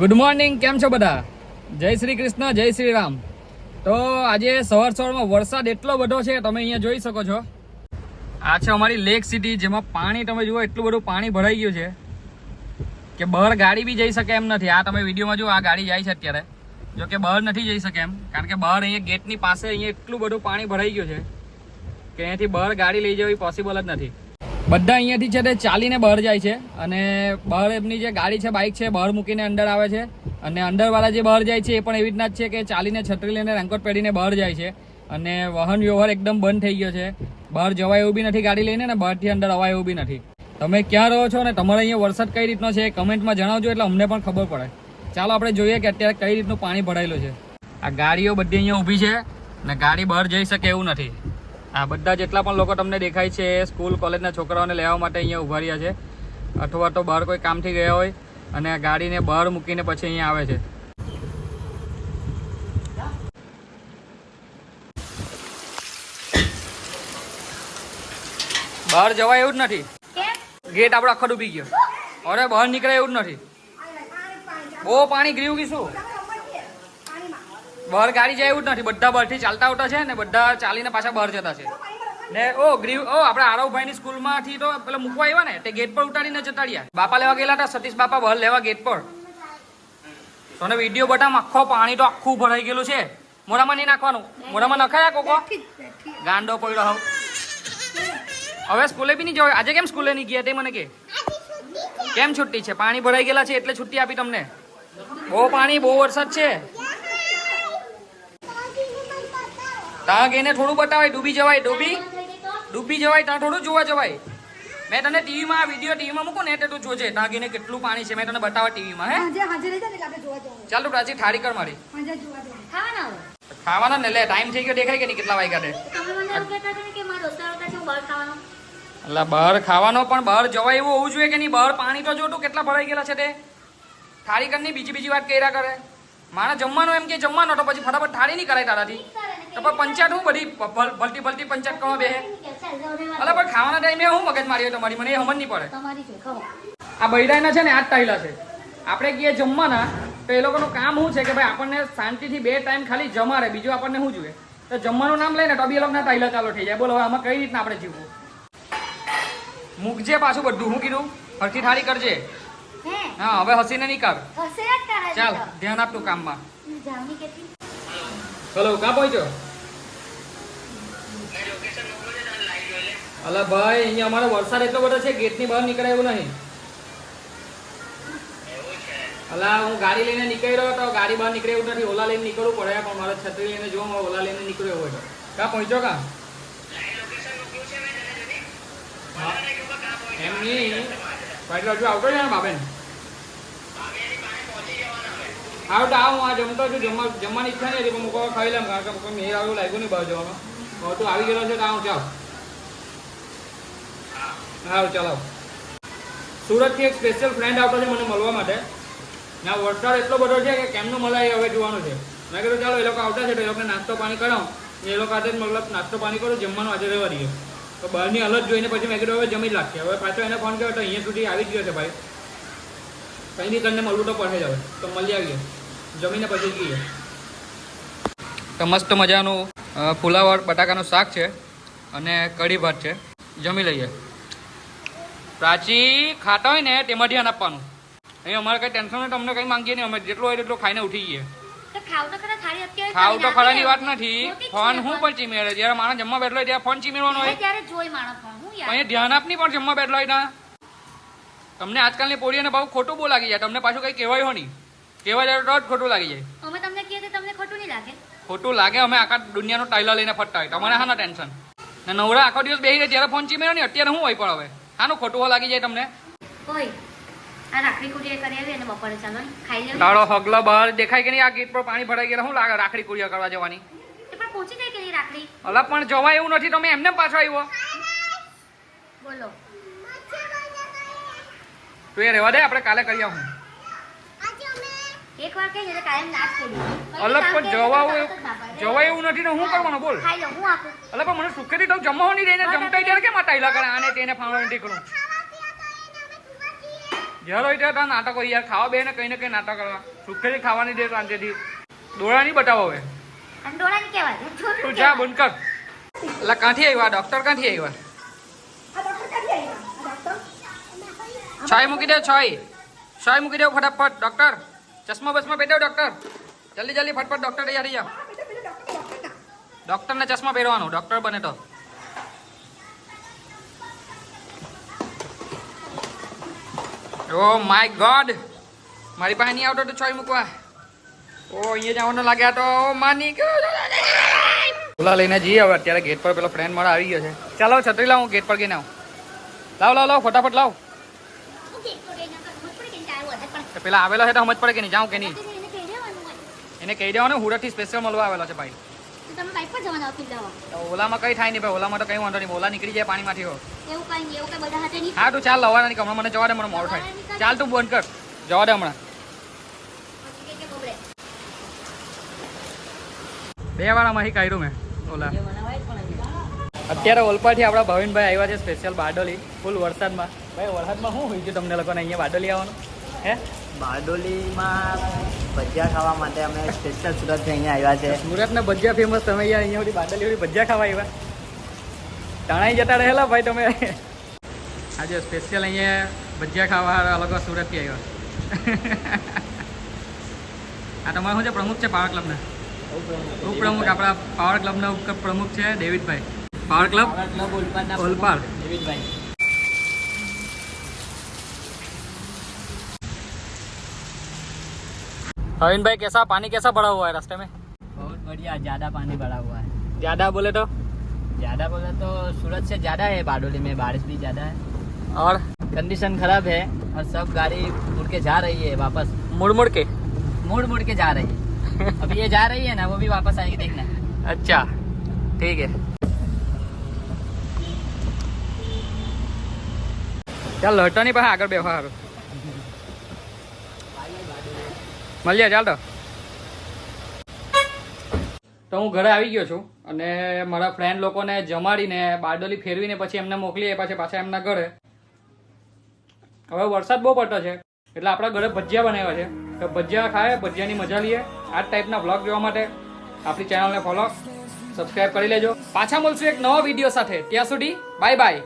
Good morning કેમ છો બધા? જય શ્રી કૃષ્ણ, જય શ્રી રામ. તો આજે સવાર સવારમાં વરસાદ એટલો બધો છે, તમે અહીંયા જોઈ શકો છો. આ છે અમારી લેક સિટી જેમાં પાણી તમે જુઓ, એટલું બધું પાણી ભરાઈ ગયું છે કે બહાર ગાડી બી જઈ શકે એમ નથી. આ તમે વિડીયોમાં જુઓ, આ ગાડી જાય છે અત્યારે. જો કે બહાર નથી જઈ શકે એમ, કારણ કે બહાર અહીંયા ગેટની પાસે અહીંયા એટલું બધું પાણી ભરાઈ ગયું છે કે અહીંયાથી બહાર ગાડી લઈ જવી પોસિબલ જ નથી. બધા અહીંયાથી છે તે ચાલીને બહાર જાય છે અને બહાર એમની જે ગાડી છે બાઇક છે, બહાર મૂકીને અંદર આવે છે. અને અંદરવાળા જે બહાર જાય છે એ પણ એવી રીતના જ છે કે ચાલીને, છત્રી લઈને રેન્કોટ પહેરીને બહાર જાય છે. અને વાહન વ્યવહાર એકદમ બંધ થઈ ગયો છે. બહાર જવાય એવું બી નથી ગાડી લઈને ને બહારથી અંદર અવાય એવું બી નથી. તમે ક્યાં રહો છો અને તમારે અહીંયા વરસાદ કઈ રીતનો છે એ કમેન્ટમાં જણાવજો એટલે અમને પણ ખબર પડે. ચાલો આપણે જોઈએ કે અત્યારે કઈ રીતનું પાણી ભરાયેલું છે. આ ગાડીઓ બધી અહીંયા ઊભી છે ને ગાડી બહાર જઈ શકે એવું નથી. આ બધા જેટલા પણ લોકો તમને દેખાય છે સ્કૂલ, કોલેજના છોકરાઓને લેવા માટે અહીંયા ઊભા રહ્યા છે. અથવા તો બહાર કોઈ કામથી ગયા હોય અને ગાડીને બહાર મૂકીને પછી અહીંયા આવે છે. બહાર જવાય એવું જ નથી. ગેટ આપણો આખો ડૂબી ગયો. અરે બહાર નીકળે એવું જ નથી. બહુ પાણી ગયું કે શું બહાર ગાડી જાય એવું જ નથી. બધા બહારથી ચાલતા આવતા છે ને બધા ચાલીને પાછા બહાર જતા છે. ને ઓ, ગ્રીવ, ઓ, આપણે આરવભાઈની સ્કૂલમાંથી તો પેલા મૂકવા આવ્યા ને, તે ગેટ પર ઉતારીને જતાડ્યા બાપા લેવા ગયેલા હતા, સતીશ બાપા બહાર લેવા ગેટ પર. તને વીડિયો બટામ આખો પાણી તો આખું ભરાઈ ગયેલું છે. મોઢામાં નહીં નાખવાનું. મોઢામાં નખાયા કોકો? ગાંડો પડ્યો હવે. હવે સ્કૂલે બી નહીં જવાય? આજે કેમ સ્કૂલે નહીં ગયા તે મને કે? કેમ છુટ્ટી છે? પાણી ભરાઈ ગયેલા છે એટલે છુટ્ટી આપી તમને. બહુ પાણી, બહુ વરસાદ છે. ત્યાં ગઈને થોડું બતાવાય ડૂબી જવાય ડૂબી. ડૂબી જવાય ત્યાં થોડું જોવા જવાય. મેં તને ટીવીમાં આ વીડિયો ટીવીમાં મૂકું ને એટલે તું જોજે ત્યાં ગઈને કેટલું પાણી છે. મેં તને બતાવવા ટીવીમાં હે. ચાલ તું પ્રાચી થાળી કર મારી. હાજે જોવા જવાનું. ખાવાના ને લે ટાઈમ થઈ ગયો દેખાય કે નહીં કેટલા વાગ્યા એટલે બહાર ખાવાનો. પણ બહાર જવાય એવું હોવું જોઈએ કે નહીં? બહાર પાણી તો જોતું કેટલા ભરાઈ ગયેલા છે તે? થાળી કરની બીજી બીજી વાત કર્યા કરે. મારે જમવાનું એમ કે જમવાનો તો પછી ફટાફટ થાળી નહીં કરાય તારાથી. તો પણ પંચાયત હું બધી ભલતી ભલતી પંચાયત કરવા બેહે અલા પણ ખાવાના ટાઈમે હું મગજ મારી તમારી? મને એ સમજ નહીં પડે. આ બૈરાના છે ને આ જ ટાઈલા છે. આપણે કહીએ જમવાના તો એ લોકોનું કામ શું છે કે ભાઈ આપણને શાંતિથી બે ટાઈમ ખાલી જમારે બીજું આપણને શું જોઈએ? તો જમવાનું નામ લઈને તો બી એ લોકોના ટાઈલા ચાલુ થઈ જાય. બોલો હવે આમાં કઈ રીતના આપણે જીવવું? મૂકજે પાછું બધું. હું કીધું? હરખી થાળી કરજે. હા? હવે હસીને નહીં કર ચાલ ધ્યાન આપ તું કામમાં ચલો કા પહોંચ્યો? અલા ભાઈ, અહીંયા અમારો વરસાદ એટલો બધો છે, ગેટની બહાર નીકળાય એવું નહીં. અલા, હું ગાડી લઈને નીકળ્યો તો ગાડી બહાર નીકળે એવું નથી. ઓલા લઈને નીકળવું પડે, પણ મારે છત્રી લઈને જો મારે ઓલા લઈને નીકળ્યો હોય તો. ક્યાં પહોંચ્યો કા? હા. એમ નહીં. એટલે હજુ આવતો છે ને બાબેન. આવ તો આવું, આ જમતો છું. જમવા જમવાની ઈચ્છા નહીં હતી, પણ મૂકવા ખાઈ લેમ કારણ કે મેળ આવું લાગ્યું નહીં બહાર જવાનું તું આવી ગયેલો છે તો ચાલ. હા ચાલો સુરતથી એક સ્પેશિયલ ફ્રેન્ડ આવતો છે મને મળવા માટે. ના, વરસાદ એટલો બધો છે કે કેમનું મલાય હવે જોવાનું છે. મેં કીધું, ચાલો, એ લોકો આવતા છે તો એ લોકોને નાસ્તો પાણી કરાવું. એ લોકો આજે જ મતલબ નાસ્તો પાણી કરું, જમવાનું આજે રહેવા દઈએ તો બહારની હાલત જોઈને પછી મેં કીધું, હવે જમી લાગશે હવે પાછો એને ફોન કર્યો, તો અહીંયા સુધી આવી જ ગયો છે ભાઈ. કંઈ બી કરીને મળવું તો પડે જ હવે. તો મળી આવીએ. જમીને પછી જઈએ. તો મસ્ત મજાનું ફુલાવર બટાકાનું શાક છે અને કઢી ભાત છે. જમી લઈએ. પ્રાચી ખાતા હોય ને તેમાં ધ્યાન આપવાનું. અહીં અમારે કંઈ ટેન્શન નહીં તમને કંઈ માંગીએ નહીં. અમે જેટલું હોય એટલું ખાઈને ઉઠી જઈએ. ખાવ તો ખરાની વાત નથી. ફોન હું પણ. ચીમેરે જ્યારે માણસ જમવા બેઠલો હોય ત્યારે ફોન ચીમેરવાનો હોય. અહીંયા ધ્યાન આપની પણ જમવા બેઠલો હોય ના તમને આજકાલની પોળીઓને બહુ ખોટું બહુ લાગી જાય. તમને પાછું કંઈ કહેવાય હો નહીં. કહેવાય તો જ ખોટું લાગી જાય અમે તમને કહીએ તો તમને ખોટું નહીં લાગે ખોટું લાગે અમે આખા દુનિયાનો ટાઇલર લઈને ફરતા હોય તમારે હા ટેન્શન. ને નવરા આખો દિવસ બેસી જ્યારે ફોન ચીમેરો ને અત્યારે હું હોય પણ હવે? હાનું ખોટું લાગી જાય તમને? તારો હગલો બહાર દેખાય કે નહીં આ ગેટ પર પાણી ભરાઈ ગયા શું લાગે રાખડી કુડિયા કરવા જવાની? અલા પણ જવાય એવું નથી તમે એમને પાછો આવ્યો બોલો. તું એ રહેવા દે આપણે કાલે કરી આવું. એક વાર કહીએ એટલે કાયમ નાશ કરી અલગ પણ જવાવું જવાય એવું નથી ને શું કરવાનું? બોલ. ખાઈ લો હું આપું. અલગ પણ મને સુખેથી તો જમવાની રહીને જમતા ત્યારે કેમ આ ટાઈલા કરે? આને તેને ફાવડા નથી કરું ઘેર હોય ત્યાં નાટકો યાર. ખાવા બે ને કઈ ને કઈ નાટક કરવા. સુખેથી ખાવાની દે શાંતિથી દોડા નહીં બતાવો હવે. કહેવાય. તું જા બંધ કર. એટલે કાંથી આવ્યા? ડોક્ટર ક્યાંથી આવ્યા? છાય મૂકી દે છાય. છાય મૂકી દો ફટાફટ ડોક્ટર. ચશ્મા બસમાં પહેરી ડોક્ટર જલ્દી જલ્દી, ફટફટ ડોક્ટર તૈયાર થઈ જાઓ ડોક્ટરને ચશ્મા પહેરવાનું ડોક્ટર બને તો. ઓ માય ગોડ મારી પાસે નહીં આવતો તો છોય મૂકવા. ઓ અહીંયા જવાનું લાગ્યા તો. માની ગયો. ઓલા લઈને જઈએ હવે, અત્યારે ગેટ પર પેલો ફ્રેન્ડ મારા આવી ગયો છે. ચાલો, છત્રી લાવ હું ગેટ પર ગઈને આવું. લાવ લાવ લાવ, ફટાફટ લાવ. તો પેલા આવેલો છે તો સમજ પડે કે નહીં? જાઉં કે નહીં? એને કહી દેવાનું હુરતથી સ્પેશિયલ મળવા આવેલો છે ભાઈ. ઓલામાં કઈ થાય નહીં ભાઈ ઓલામાં તો કઈ વાંધો નહીં. ઓલા નીકળી જાય પાણીમાંથી હો. એવું કઈ એવું કઈ બધા હાથે નહીં હા તું ચાલ લવાના નહીં હમણાં મને જવા દે મને મોડું થાય. ચાલ તું બંધ કર. જવા દે હમણાં. બે વાર આમાંથી કાઢ્યું મેં ઓલા. અત્યારે ઓલપાથી આપણા ભાવિનભાઈ આવ્યા છે સ્પેશિયલ બારડોલી ફૂલ વરસાદમાં. ભાઈ વરસાદમાં શું હોય છે તમને લોકોને? અહીંયા બારડોલી આવવાનું? હે? બારડોલીમાં ભજીયા ખાવા માટે અમે સ્પેશિયલ સુરતથી અહીંયા આવ્યા છે. સુરતના ભજીયા ફેમસ તમે અહીંયા અહીંયા બારડોલી ભજીયા ખાવા આવ્યા. તણાઈ જતા રહેલા ભાઈ તમે. આજે સ્પેશિયલ અહીંયા ભજીયા ખાવા અલગ લોકો સુરતથી આવ્યા. આ તમારું શું છે? પ્રમુખ છે પાવર ક્લબના ઉપપ્રમુખ. આપણા પાવર ક્લબના પ્રમુખ છે ડેવિડભાઈ પાવર ક્લબ ઓલપાડ. દેવીભાઈ हविन कैसा पानी कैसा भरा हुआ है रास्ते में बहुत बढ़िया ज़्यादा पानी भरा हुआ है ज्यादा बोले तो ज़्यादा बोला तो सूरत से ज़्यादा है बारडोली में बारिश भी ज़्यादा है और कंडीशन खराब है और सब गाड़ी मुड़ के जा रही है वापस मुड़ मुड़ के मुड़ मुड़ के जा रही है अब ये जा रही है ना वो भी वापस आएगी देखना अच्छा ठीक है ચાલ લટવાની પાસે આગળ બેસવા સારું મળીએ, ચાલો તો. હું ઘરે આવી ગયો છું અને મારા ફ્રેન્ડ લોકોને જમાડીને, બારડોલી ફેરવીને પછી એમને મોકલી પછી પાછા એમના ઘરે. હવે વરસાદ બહુ પડતો છે, એટલે આપણા ઘરે ભજીયા બનાવ્યા છે. તો ભજીયા ખાય, ભજીયાની મજા લઈએ. આ ટાઈપના બ્લોગ જોવા માટે આપણી ચેનલને ફોલો સબસ્ક્રાઈબ કરી લેજો. પાછા મળશું એક નવા વીડિયો સાથે. ત્યાં સુધી બાય બાય